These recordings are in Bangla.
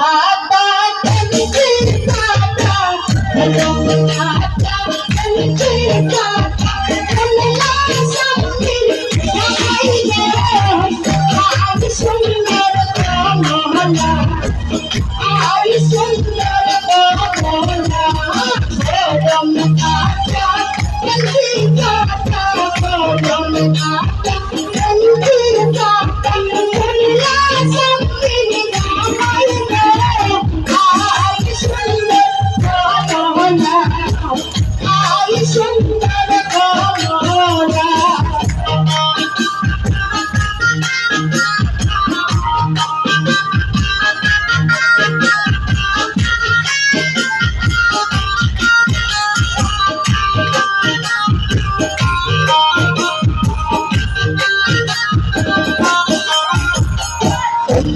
Thank you.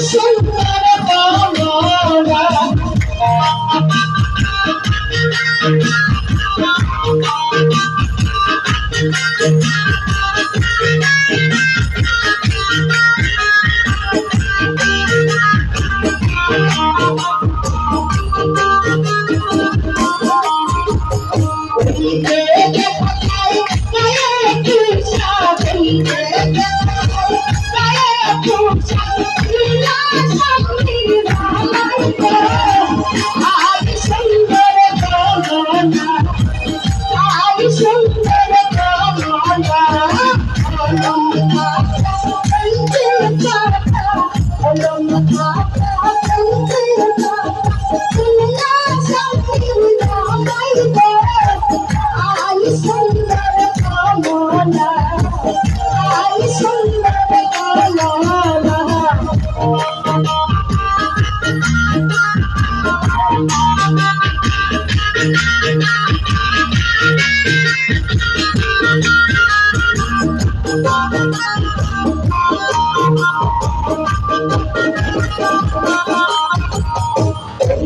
সুন্দর বর্ণনা Thank you.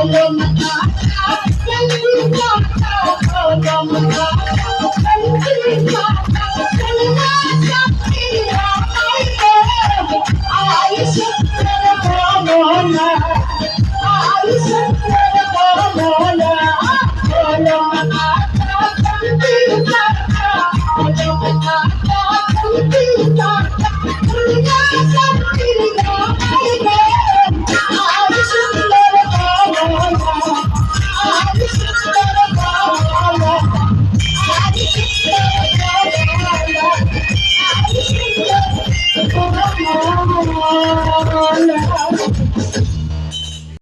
Hello, my